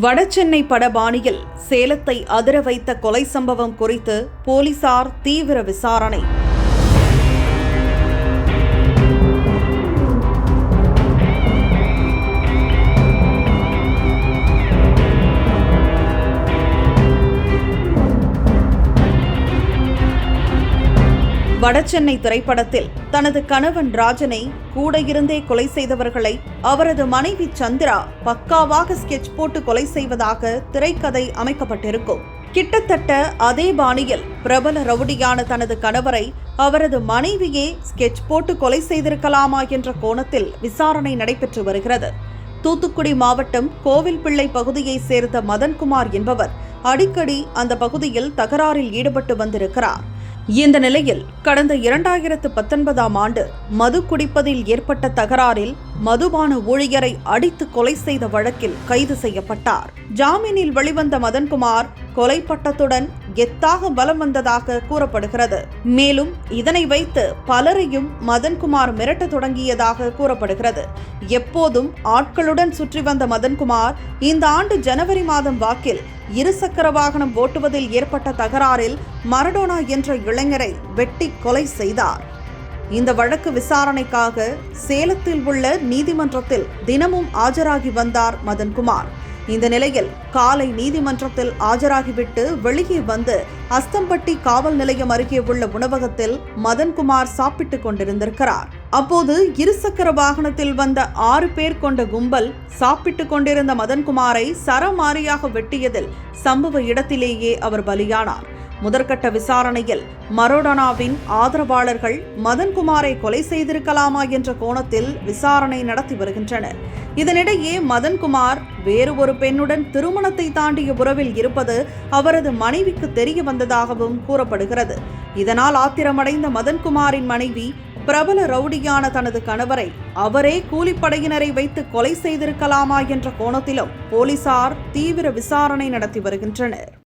வடசென்னை படபாணியில் சேலத்தை அதிர வைத்த கொலை சம்பவம் குறித்து போலீசார் தீவிர விசாரணை. வடசென்னை திரைப்படத்தில் தனது கணவன் ராஜனை கூட இருந்தே கொலை செய்தவர்களை அவரது மனைவி சந்திரா பக்காவாக ஸ்கெட்ச் போட்டு கொலை செய்வதாக திரைக்கதை அமைக்கப்பட்டிருக்கும். கிட்டத்தட்ட அதே பாணியில் பிரபல ரவுடியான தனது கணவரை அவரது மனைவியே ஸ்கெட்ச் போட்டு கொலை செய்திருக்கலாமா என்ற கோணத்தில் விசாரணை நடைபெற்று வருகிறது. தூத்துக்குடி மாவட்டம் கோவில்பிள்ளை பகுதியைச் சேர்ந்த மதன்குமார் என்பவர் அடிக்கடி அந்த பகுதியில் தகராறில் ஈடுபட்டு வந்திருக்கிறார். இந்த நிலையில் கடந்த இரண்டாயிரத்து பத்தொன்பதாம் ஆண்டு மது குடிப்பதில் ஏற்பட்ட தகராறில் மதுபான ஊழியரை அடித்து கொலை செய்த வழக்கில் கைது செய்யப்பட்டார். ஜாமீனில் வெளிவந்த மதன்குமார் கொலை பட்டத்துடன் கெத்தாக பலம் வந்ததாக கூறப்படுகிறது. மேலும் இதனை வைத்து பலரையும் மதன்குமார் மிரட்ட தொடங்கியதாக கூறப்படுகிறது. எப்போதும் ஆட்களுடன் சுற்றி வந்த மதன்குமார் இந்த ஆண்டு ஜனவரி மாதம் வாக்கில் இருசக்கர வாகனம் ஓட்டுவதில் ஏற்பட்ட தகராறில் மரடோனா என்ற இளைஞரை வெட்டி கொலை செய்தார். இந்த வழக்கு விசாரணைக்காக சேலத்தில் உள்ள நீதிமன்றத்தில் தினமும் ஆஜராகி வந்தார் மதன்குமார். இந்த நிலையில் காலை நீதிமன்றத்தில் ஆஜராகிவிட்டு வெளியே வந்து அஸ்தம்பட்டி காவல் நிலையம் அருகே உள்ள உணவகத்தில் மதன்குமார் சாப்பிட்டுக் கொண்டிருந்திருக்கிறார். அப்போது இருசக்கர வாகனத்தில் வந்த ஆறு பேர் கொண்ட கும்பல் சாப்பிட்டுக் கொண்டிருந்த மதன்குமாரை சரமாரியாக வெட்டியதில் சம்பவ இடத்திலேயே அவர் பலியானார். முதற்கட்ட விசாரணையில் மரோடனாவின் ஆதரவாளர்கள் மதன்குமாரை கொலை செய்திருக்கலாமா என்ற கோணத்தில் விசாரணை நடத்தி வருகின்றனர். இதனிடையே மதன்குமார் வேறு ஒரு பெண்ணுடன் திருமணத்தை தாண்டிய உறவில் இருப்பது அவரது மனைவிக்கு தெரிய வந்ததாகவும் கூறப்படுகிறது. இதனால் ஆத்திரமடைந்த மதன்குமாரின் மனைவி பிரபல ரவுடியான தனது கணவரை அவரே கூலிப்படையினரை வைத்து கொலை செய்திருக்கலாமா என்ற கோணத்திலும் போலீசார் தீவிர விசாரணை நடத்தி வருகின்றனர்.